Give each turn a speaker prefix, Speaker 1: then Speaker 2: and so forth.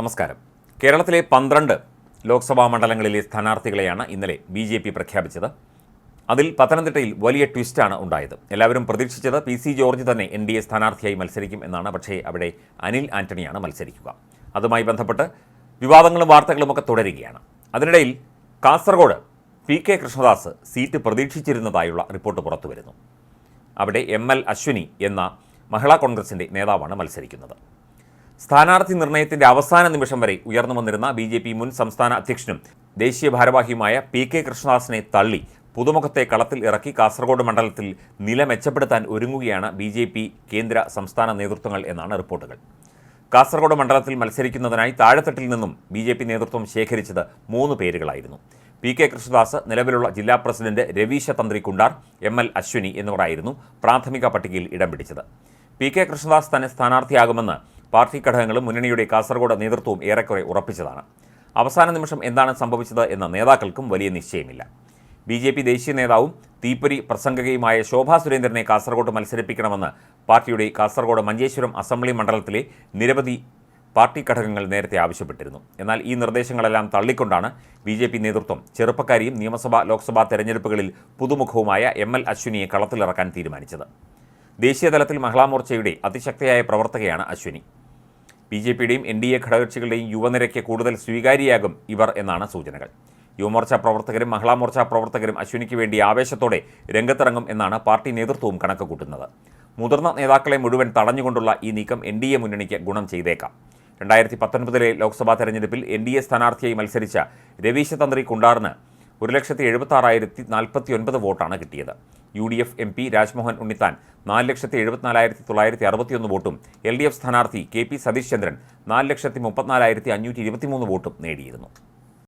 Speaker 1: നമസ്കാരം. കേരളത്തിലെ പന്ത്രണ്ട് ലോക്സഭാ മണ്ഡലങ്ങളിലെ സ്ഥാനാർത്ഥികളെയാണ് ഇന്നലെ ബി ജെ പി പ്രഖ്യാപിച്ചത്. അതിൽ പത്തനംതിട്ടയിൽ വലിയ ട്വിസ്റ്റാണ് ഉണ്ടായത്. എല്ലാവരും പ്രതീക്ഷിച്ചത് പി സി ജോർജ് തന്നെ എൻ ഡി എ സ്ഥാനാർത്ഥിയായി മത്സരിക്കും എന്നാണ്. പക്ഷേ അവിടെ അനിൽ ആന്റണിയാണ് മത്സരിക്കുക. അതുമായി ബന്ധപ്പെട്ട് വിവാദങ്ങളും വാർത്തകളുമൊക്കെ തുടരുകയാണ്. അതിനിടയിൽ Kasaragod P K Krishnadas seat പ്രതീക്ഷിച്ചിരുന്നതായുള്ള report പുറത്തുവരുന്നു. അവിടെ എം എൽ അശ്വിനി എന്ന മഹിളാ കോൺഗ്രസിന്റെ നേതാവാണ് മത്സരിക്കുന്നത്. സ്ഥാനാർത്ഥി നിർണയത്തിന്റെ അവസാന നിമിഷം വരെ ഉയർന്നു വന്നിരുന്ന ബി ജെ പി മുൻ സംസ്ഥാന അധ്യക്ഷനും ദേശീയ ഭാരവാഹിയുമായ പി കെ കൃഷ്ണദാസിനെ തള്ളി പുതുമുഖത്തെ കളത്തിൽ ഇറക്കി കാസർഗോഡ് മണ്ഡലത്തിൽ നില മെച്ചപ്പെടുത്താൻ ഒരുങ്ങുകയാണ് ബി ജെ പി കേന്ദ്ര സംസ്ഥാന നേതൃത്വങ്ങൾ എന്നാണ് റിപ്പോർട്ടുകൾ. കാസർഗോഡ് മണ്ഡലത്തിൽ മത്സരിക്കുന്നതിനായി താഴെത്തട്ടിൽ നിന്നും ബി ജെ പി നേതൃത്വം ശേഖരിച്ചത് മൂന്ന് പേരുകളായിരുന്നു. പി കെ കൃഷ്ണദാസ് നിലവിലുള്ള ജില്ലാ പ്രസിഡന്റ് രവീശ തന്ത്രി കുണ്ടാർ എം എൽ അശ്വിനി എന്നിവരായിരുന്നു പ്രാഥമിക പട്ടികയിൽ ഇടം പിടിച്ചത്. പി കെ കൃഷ്ണദാസ് തന്നെ സ്ഥാനാർത്ഥിയാകുമെന്ന് പാർട്ടി ഘടകങ്ങളും മുന്നണിയുടെ കാസർഗോഡ് നേതൃത്വവും ഏറെക്കുറെ ഉറപ്പിച്ചതാണ്. അവസാന നിമിഷം എന്താണ് സംഭവിച്ചത് എന്ന നേതാക്കൾക്കും വലിയ നിശ്ചയമില്ല. ബി ജെ പി ദേശീയ നേതാവും തീപ്പൊരി പ്രസംഗകയുമായ ശോഭാ സുരേന്ദ്രനെ കാസർഗോഡ് മത്സരിപ്പിക്കണമെന്ന് പാർട്ടിയുടെ കാസർഗോഡ് മഞ്ചേശ്വരം അസംബ്ലി മണ്ഡലത്തിലെ നിരവധി പാർട്ടി ഘടകങ്ങൾ നേരത്തെ ആവശ്യപ്പെട്ടിരുന്നു. എന്നാൽ ഈ നിർദ്ദേശങ്ങളെല്ലാം തള്ളിക്കൊണ്ടാണ് ബി ജെ പി നേതൃത്വം ചെറുപ്പക്കാരിയും നിയമസഭാ ലോക്സഭാ തെരഞ്ഞെടുപ്പുകളിൽ പുതുമുഖവുമായ എം എൽ അശ്വിനിയെ കളത്തിലിറക്കാൻ തീരുമാനിച്ചത്. ദേശീയതലത്തിൽ മഹിളാമോർച്ചയുടെ അതിശക്തയായ പ്രവർത്തകയാണ് അശ്വിനി. ബി ജെ പിയുടെയും എൻ ഡി എ ഘടകകക്ഷികളുടെയും യുവനിരയ്ക്ക് കൂടുതൽ സ്വീകാര്യയാകും ഇവർ എന്നാണ് സൂചനകൾ. യുവമോർച്ച പ്രവർത്തകരും മഹിളാമോർച്ച പ്രവർത്തകരും അശ്വിനിക്ക് വേണ്ടി ആവേശത്തോടെ രംഗത്തിറങ്ങും എന്നാണ് പാർട്ടി നേതൃത്വവും കണക്ക് കൂട്ടുന്നത് മുതിർന്ന നേതാക്കളെ മുഴുവൻ തടഞ്ഞുകൊണ്ടുള്ള ഈ നീക്കം എൻ ഡി എ മുന്നണിക്ക് ഗുണം ചെയ്തേക്കാം. രണ്ടായിരത്തി പത്തൊൻപതിലെ ലോക്സഭാ തെരഞ്ഞെടുപ്പിൽ എൻ ഡി എ സ്ഥാനാർത്ഥിയായി മത്സരിച്ച രവീശ തന്ത്രി കുണ്ടാറിന് ഒരു ലക്ഷത്തി എഴുപത്തി ആറായിരത്തി നാൽപ്പത്തി ഒൻപത് വോട്ടാണ് കിട്ടിയത്. U D F M P Rajmohan Unnithan നാല് ലക്ഷത്തി എഴുപത്തിനാലായിരത്തി തൊള്ളായിരത്തി അറുപത്തിയൊന്ന് വോട്ടും എൽ ഡി എഫ് സ്ഥാനാർത്ഥി കെ പി സതീഷ് ചന്ദ്രൻ നാല് ലക്ഷത്തി മുപ്പത്തിനാലായിരത്തി അഞ്ഞൂറ്റി ഇരുപത്തിമൂന്ന് വോട്ടും നേടിയിരുന്നു.